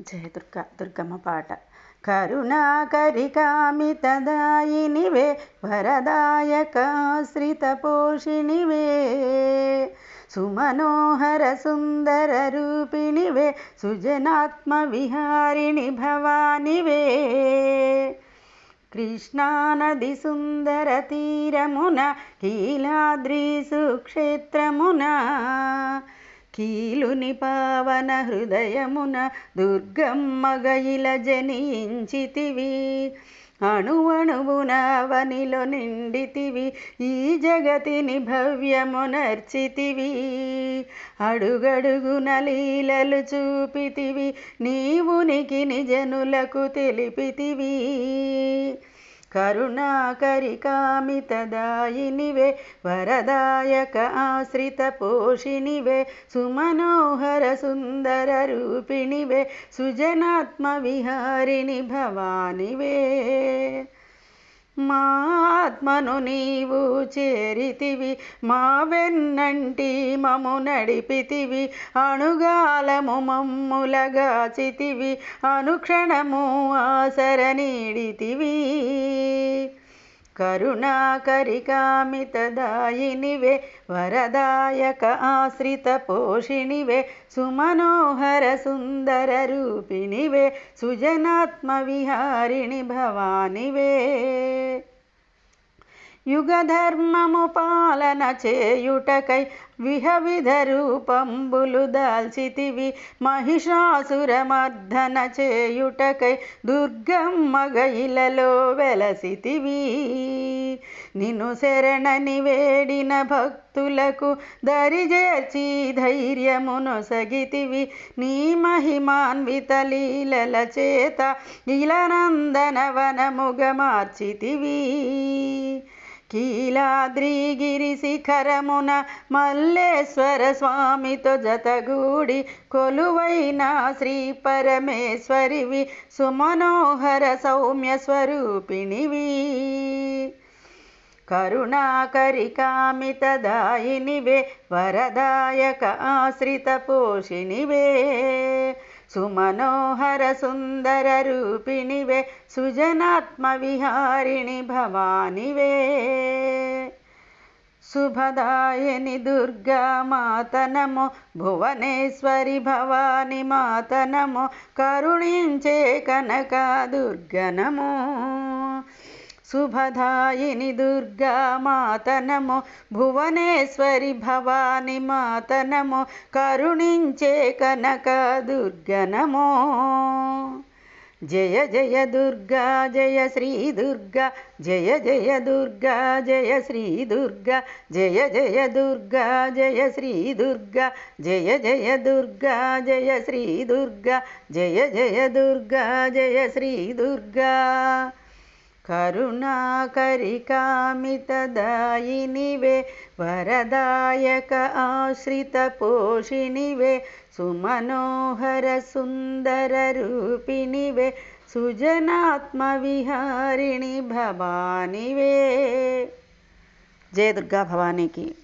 జయ దుర్గా దుర్గమ్మ పాట. కరుణాకరికామితదాయినివే వరదాయకాశ్రితపోషిణివే సుమనోహర సుందర రూపిణివే సుజనాత్మ విహారిణి భవానివే. కృష్ణానది సుందర తీరమున కీలాద్రి సుక్షేత్రమున కీలుని పావన హృదయమున దుర్గమ్మగయిల జనించితివి. అణువణువున వనిలో నిండితివి. ఈ జగతిని భవ్యమునర్చితివి అడుగడుగున లీలలు చూపితివి. నీవునికి నిజనులకు తెలిపితివి. करुणाकरिकामितदायिनि वे वरदायक आश्रितपोषिणि वे सुमनोहरसुन्दररूपिणि वे सुजनात्मविहारिणि भवानि वे మా ఆత్మను నీవు చేరితివి మా వెన్నంటి మము నడిపితివి అణుగాలము మమ్ములగాచితివి అనుక్షణము ఆసర నీడితివి. करुणाकरिकामितदायिनि वे वरदायक आश्रितपोषिणि वे सुमनोहरसुन्दररूपिणि वे सुजनात्मविहारिणि भवानि वे యుగధర్మము పాలన చేయుటకై విహవిధ రూపంబులు దాల్చితివి. మహిషాసురమర్ధన చేయుటకై దుర్గమ్మ ఇలలో వెలసితివి. నిన్ను శరణని వేడిన భక్తులకు దరిజేర్చి ధైర్యమునొసగితివి నీ మహిమాన్విత లీలల చేత ఇలనందన వనముగ మార్చితివి. కీలాద్రిగిరి శిఖరమున మల్లేశ్వర స్వామితో జతగూడి కొలువైన శ్రీ పరమేశ్వరివి సుమనోహర సౌమ్య స్వరూపిణివి. కరుణాకరికామితదాయినివే వరదాయక ఆశ్రిత పోషిణివే సుమనోహర సుందర రూపిణివే సుజనాత్మ విహారిణి భవానివే శుభదాయని దుర్గా మాతనము భువనేశ్వరి భవాని మాతనము కరుణించే కనక దుర్గనము శుభదాయిని దుర్గా మాతనము భువనేశ్వరి భవాని మాతనము కరుణించే కనక దుర్గనమో జయ జయ దుర్గా జయ శ్రీ దుర్గా జయ జయ దుర్గా జయ శ్రీ దుర్గా జయ జయ దుర్గా జయ శ్రీ దుర్గా జయ జయ దుర్గా జయ శ్రీ దుర్గా జయ జయ దుర్గా జయ శ్రీ దుర్గా. కరుణాకరికామితదాయినివే వరదాయక ఆశ్రిత పోషిణివే సుమనోహర సుందర రూపిణివే సుజనాత్మ విహారిణి భవానివే జయ దుర్గా భవానీకి